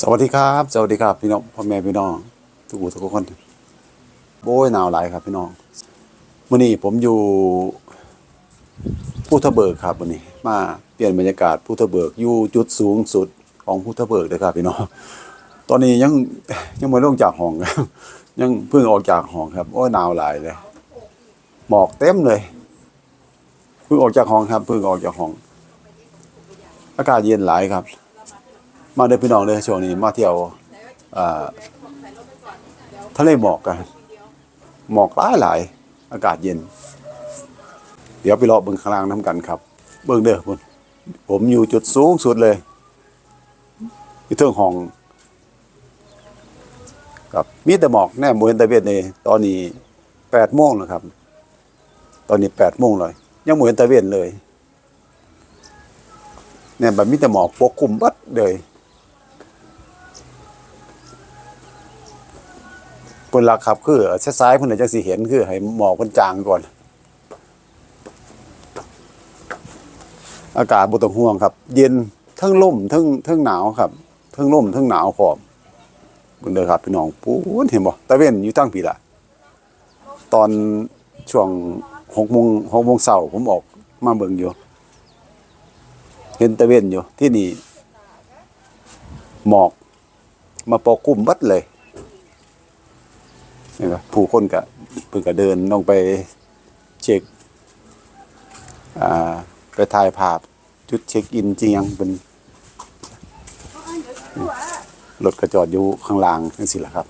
สวัสดีครับ สวัสดีครับพี่น้องพ่อแม่พี่น้อง ทุกทุกคนโอ้ยหนาวหลายครับพี่น้องวันนี้ผมอยู่พุทธเบิกครับวันนี้ มาเปลี่ยนบรรยากาศพุทธเบิกอยู่จุดสูงสุดของพุทธเบิกเลยครับพี่น้องตอนนี้ยังยังไม่ลงจากห้องครับยังเพิ่งออกจากห้องครับ โอ้ยหนาวหลายเลย หมอกเต็มเลยเพิ่งออกจากห้องครับเพิ่งออกจากห้อง อากาศเย็นหลายครับ มาเด้อพี่น้องเด้อช่วงนี้มาเที่ยวทะเลหมอกกันหมอกหลายหลายอากาศเย็น เดี๋ยวไปรอเบิ่งข้างล่างน้ำกันครับ เบิ่งเด้อพุ่นผมอยู่จุดสูงสุดเลยอยู่เทิงห้องครับมีแต่หมอกแน่บนตะเวนนี่ตอนนี้แปดโมงแล้วครับ ตอนนี้แปดโมงเลย ยังบ่เห็นตะเวนเลยเนี่ยแบบมีแต่หมอกปกคลุมบัดเลย พิ่นลักครับ คือซ้ายๆเพิ่นนะจังสิเห็นคือให้หมอกเพิ่นจางก่อน อากาศบ่ต้องห่วงครับ เย็นทั้งลมทั้งทั้งหนาวครับทั้งลมทั้งหนาวพร้อมเบิ่งเด้อครับพี่น้องปูนเห็นบ่ตะเว้นอยู่ทางพี่ล่ะตอนช่วง6โมง6โมงเช้าผมออกมาเบิ่งอยู่ เห็นตะเวนอยู่ที่นี่หมอกมาปกคลุมบัดเลย นี่ครับผู้คนก็เพิ่งก็เดินลงไปเช็คอ่าไปถ่ายภาพจุดเช็คอินจริงยังเป็นรถกระจอดอยู่ข้างล่างนั่นสิแหละครับ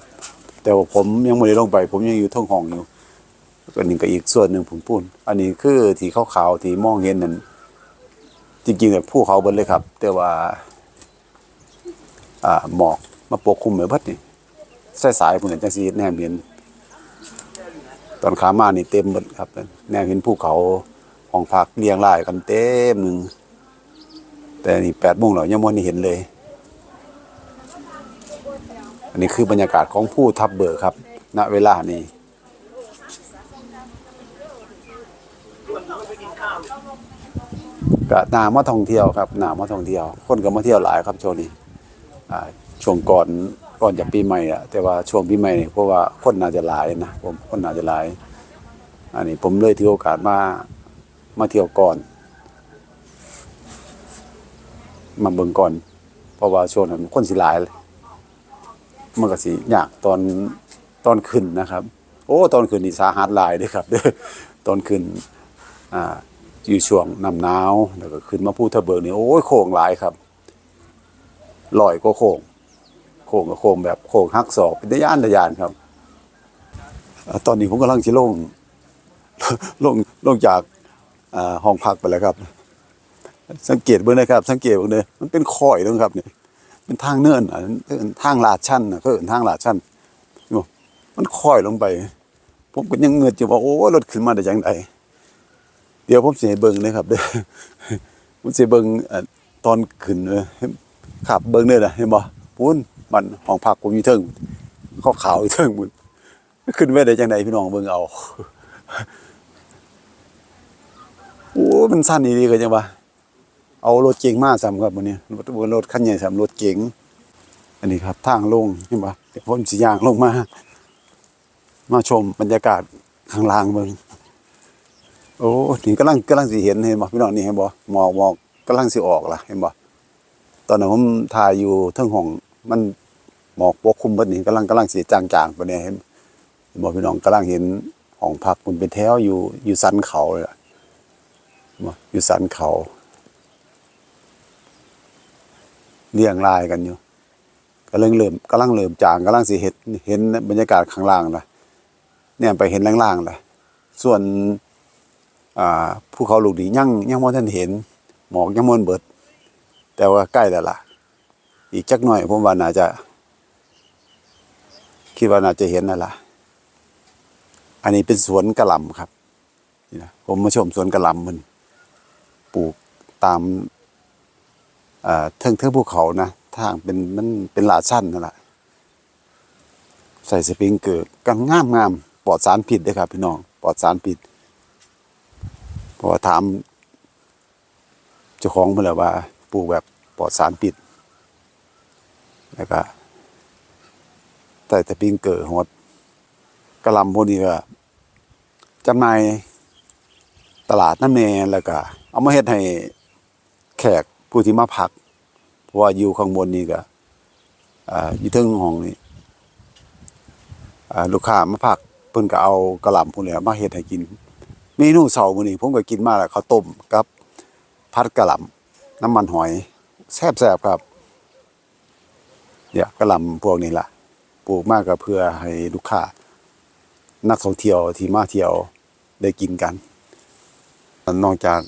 แต่ว่าผมยังไม่ได้ลงไป ผมยังอยู่ท่องห้องอยู่อันนี้ก็อีกส่วนหนึ่งผมพูดอันนี้คือที่ขาวๆที่มองเห็นนั่นจริงๆแบบภูเขาเบิดเลยครับ แต่ว่า อ่าหมอกมาปกคลุมไว้เบิดนี่สายสายๆพุ่นนจังซี่แนมเห็น อนขามานี่เต็มเบิดครับ แนมเห็นภูเขาห้องพักเรียงรายกันเต็มหนึ่งแต่นี่8โมงแล้วยังบ่ได้เห็นเลย อันนี้คือบรรยากาศของผู้ทับเบิกครับ ณเวลานี้ก็นามาท่องเที่ยวครับนามาท่องเที่ยว คนก็มาเที่ยวหลายครับช่วงนี้ช่วงก่อน ก่อนจะปีใหม่อะแต่ว่าช่วงปีใหม่นี่เพราะว่าคนน่าจะหลายนะผมคนน่าจะหลาย อันนี้ผมเลยถือโอกาสมามาเที่ยวก่อน มาเบิ่งก่อน เพราะว่าช่วงนั้นคนสิหลายมันก็สิยากตอนตอนขึ้นนะครับ โอ้ตอนขึ้นนี่สาหัสหลายเด้อครับเด้อตอนขึ้นอ่าอยู่ช่วงน้ำหนาวแล้วก็ขึ้นมาพูทะเบิกนี่โอ้ยโค้งหลายครับลอยก็โค้ง โค้งก็โค้งแบบโค้งหักศอกเป็นยานตะยานครับตอนนี้ผมกำลังจะลงลงลงจากห้องพักไปแล้วครับ สังเกตเบิ่งนะครับ สังเกตเบิ่งเด้อมันเป็นคอยตรงครับเนี่ยเป็นทางเนินอะทางลาดชันนะเขาเอินทางลาดชันมันคอยลงไป ผมก็ยังเงือดอยู่ว่าโอ้รถขึ้นมาได้จังไดเดี๋ยวผมเสิให้เบิ่งนะครับเด้อผมเสิเบิ่งตอนขึ้นขับเบิ่งเด้อนะเห็นบ่ปูน มันห้องพักผมอยู่เทิงขาวขาวอยู่เทิงบุญขึ้นไปได้จังไดพี่น้องเบิ่งเอาโอ้มันสั้นดีๆก็จังว่าเอารถเก๋งมาซ้ำครับมื้อนี้รถรถคันใหญ่ซ้ำรถเก๋งอันนี้ครับ ทางลงเห็นบ่เดี๋ยวผมสิย่างลงมา มาชมบรรยากาศข้างล่างเบิ่งโอ้นี่กำลังกำลังสิเห็นเห็นบ่พี่น้องนี่เห็นบ่หมอกหมอกกำลังสิออกล่ะเห็นบ่ตอนนั้นผมถ่ายอยู่เทิงห้อง มันหมอกปกคลุมบิดนี่กำลังกำลังสิจางๆปานนี้เห็นเห็นบ่พี่น้องกำลังเห็นห้องพักมันเป็นแถวอยู่อยู่สันเขาเลยอะเห็นบ่อยู่สันเขาเรียงรายกันอยู่กำลังเริ่มกำลังเริ่มจางกำลังสิเห็นเห็นบรรยากาศข้างล่างละเนี่ยไปเห็นล่างๆละส่วนอ่าภูเขาลูกนี้ยังยั่งบ่ทันเห็น หมอกยั่งบ่ทันเบิด แต่ว่าใกล้แล้วล่ะ อีกจักหน่อย ผมว่าน่าจะ คิดว่าน่าจะเห็นนั่นล่ะอันนี้เป็นสวนกระหล่ำครับนี่นะผมมาชมสวนกระหล่ำมันปลูกตามเทิงเทิงภูเขานะทางเป็นมันเป็นลาดชั้นนั่นแหละใส่สปริงเกอร์กันงามงามปลอดสารพิษเด้อครับ พี่น้องปลอดสารพิษเพราะว่าถามเจ้าของเพิ่นและว่าปลูกแบบปลอดสารพิษ แล้วก็ใต้ตะปิงเกิดฮดกระลำพวกนี้ก็จำหน่ายตลาดน้ำแน่แล้วก็เอามาเฮ็ดให้แขกผู้ที่มาพัก เพราะว่าอยู่ข้างบนนี่ก็อ่าอยู่ทึงห้องนี่ลูกค้ามาพักเพิ่นก็เอากระหล่ำพวกนี้มาเฮ็ดให้กินเมนูเช้ามื้อนี้ผมก็กินมาแล้วข้าวต้มกับ ผัดกระหล่ำน้ำมันหอย แซ่บๆครับ เนี่ยกะลำพวกนี้ล่ะ ปลูกมากก็เพื่อให้ลูกค้านักท่องเที่ยวที่มาเที่ยวได้กินกัน นอกจาก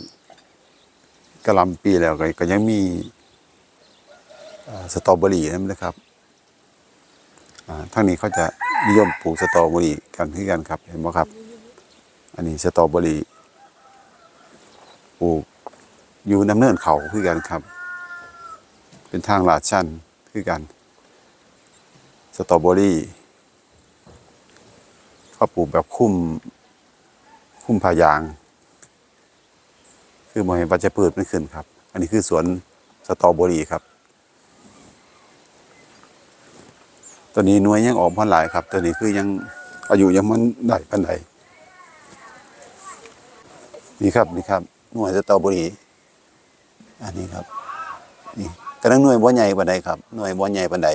กระลำปีแล้วก็ยังมีสตรอเบอรี่นะครับอ่าทางนี้เขาจะนิยมปลูกสตรอเบอรี่กันคือกันครับ เห็นไหมครับ อันนี้สตรอเบอรี่ปลูกอยู่น้ำเนินเขาคือกันครับ เป็นทางลาดชันคือกัน สตรอเบอรี่เขาปลูกแบบคุ้ม คุ้มพายาง คือมอยวัชพืชมันขึ้นครับ อันนี้คือสวนสตรอเบอรี่ครับตัวนี้หน่วยยังออกมาหลายครับ ตัวนี้คือยังอายุยังมันได้ปันใดนี่ครับนี่ครับหน่วยสตรอเบอรี่อันนี้ครับนี่กำลังหน่วยบ่ใหญ่ปานใดครับหน่วยบ่ใหญ่ปานใด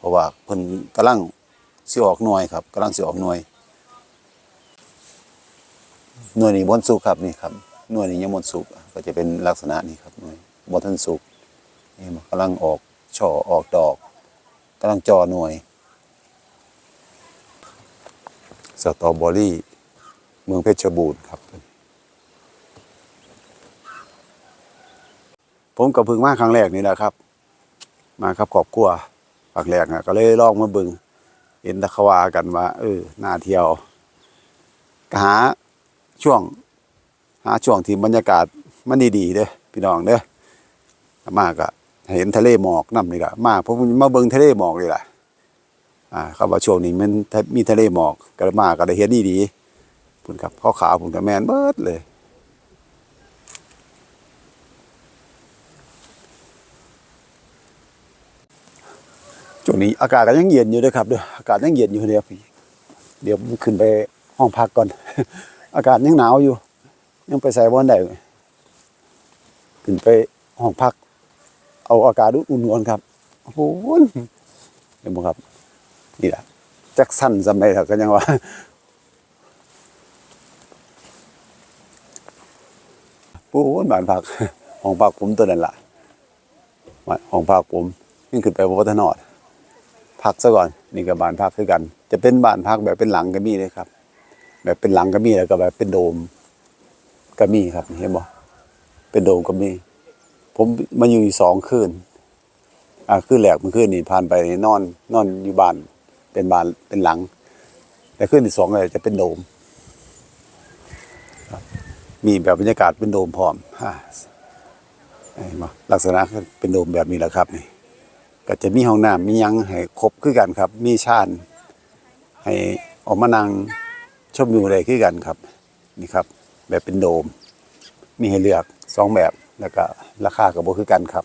เพราะว่าเพิ่นกำลังสิออกหน่วยครับกำลังสิออกหน่วยหน่วยนี้บนสุกครับนี่ครับหน่วยนี้ยังบนสุกก็จะเป็นลักษณะนี้ครับหน่วยบนทันสุกนี่มันกำลังออกช่อออกดอกกำลังจอหน่วยสตรอเบอรี่ เมืองเพชรบูรณ์ครับ ผมก็เพิ่งมาครั้งแรกนี่แหละครับ มาครับครอบครัว ภาคแรกนะก็เลยลองมาเบึงเห็นตะขวากันว่าเออหน่าเที่ยวก็หาช่วง หาช่วงที่บรรยากาศมันดีๆเด้อพี่น้องเด้อมากอะเห็นทะเลหมอกนำนี่ละมาผมมาเบิ่งทะเลหมอกเลยล่ะอ่าครับว่าช่วงนี้มันมีทะเลหมอกก็มากก็ได้เห็นดีดีๆพุ่นครับขาวขาวๆพุ่นกับแมนเบิดเลย ช่วงนี้อากาศก็ยังเย็นอยู่ด้วยครับเด้ออากาศยังเย็นอยู่เดียวพี่เดี๋ยวขึ้นไปห้องพักก่อน อากาศยังหนาวอยู่ ยังไปใส่บอนได้ขึ้นไปห้องพัก เอาอากาศอุ่นๆก่อนครับโอ้โหเห็นไหมครับนี่แหละจักสั้นสำไรก็ยังว่าโอ้โหบ้านพักห้องพักผมตัวนั้นล่ะห้องพักผมนี่งขึ้นไปวัฒนอด พักซะก่อนนี่ก็บ้านพักคือกัน จะเป็นบ้านพักแบบเป็นหลังก็มีเลยครับ แบบเป็นหลังก็มีแล้วก็แบบเป็นโดมก็มีครับเห็นบ่เป็นโดมก็มี ผมมาอยู่สองคืนอ่าคืนแรกมื่อคืนนี่ผ่านไปนอน นอนอยู่บ้าน เป็นบ้านเป็นหลัง แต่คืนที่สองเลยจะเป็นโดมมีแบบบรรยากาศเป็นโดมพร้อมอ่าเห็นบ่ลักษณะเป็นโดมแบบนี้แหละครับนี่ ก็จะมีห้องน้ำมียังให้ครบคือกันครับ มีชานให้ออกมานั่งชมวิวอะไรคือกันครับนี่ครับ แบบเป็นโดม มีให้เลือกสองแบบแล้วก็ราคาก็บ่คือกันครับ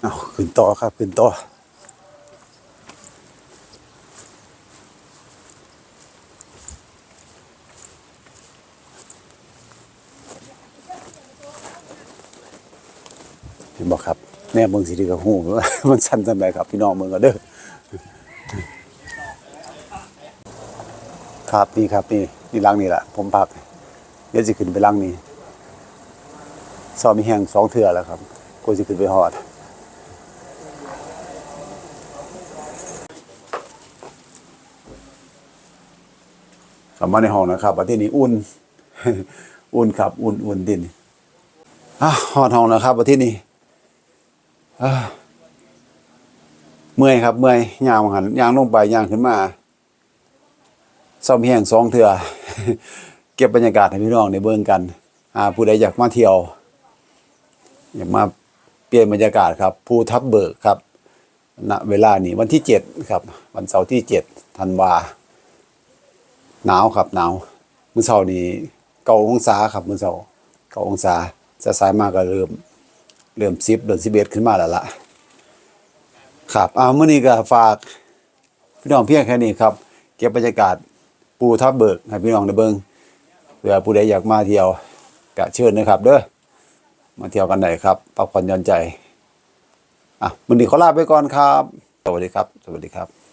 เอาขึ้นต่อครับขึ้นต่อเห็นบอก ครับแน่เมืองสิดีกับหูมันสั้นสำไรครับพี่น้องเมืองก็เด้อครับนี่ครับนี่นี่ลังนี่แหละผมพักเดี๋ยวจะขึ้นไปลังนี้ซอมมีแห้งสองเถื่อแล้วครับกูจะขึ้นไปหอดกลับมาในห้องนะครับประเทศนี้อุ่น อุ่นครับ อุ่นอุ่นดินอะหอดห้องนะครับประเทศนี้อ่ เมื่อยครับ เมื่อยย่างหันย่างลงไปย่างขึ้นมาซ่อมแห้งสองเถื่อเก็บบรรยากาศให้พี่น้องในเบิ่งกันอ่าผู้ใดอยากมาเที่ยว อยากมาเปลี่ยนบรรยากาศครับภูทับเบิกครับณเวลานี้วันที่เจ็ดครับ วันเสาร์ที่เจ็ดธันวาหนาวครับหนาวมื้อเช้านี้เก้าองศาครับมื้อเช้าเก้าองศาจะสายมากก็เริ่ม เริ่มสิบเริ่มสิบเอ็ดขึ้นมาแล้วล่ะ ครับอ่ามื้อนี้ก็ฝากพี่น้องเพียงแค่นี้ครับ เก็บบรรยากาศปูทับเบิกให้พี่น้องได้เบิงเผื่อผู้ใดอยากมาเที่ยวก็เชิญนะครับ เด้อมาเที่ยวกันไหนครับพักผ่อนหย่อนใจอะมื่อนี้ขอลาไปก่อนครับ สวัสดีครับ สวัสดีครับ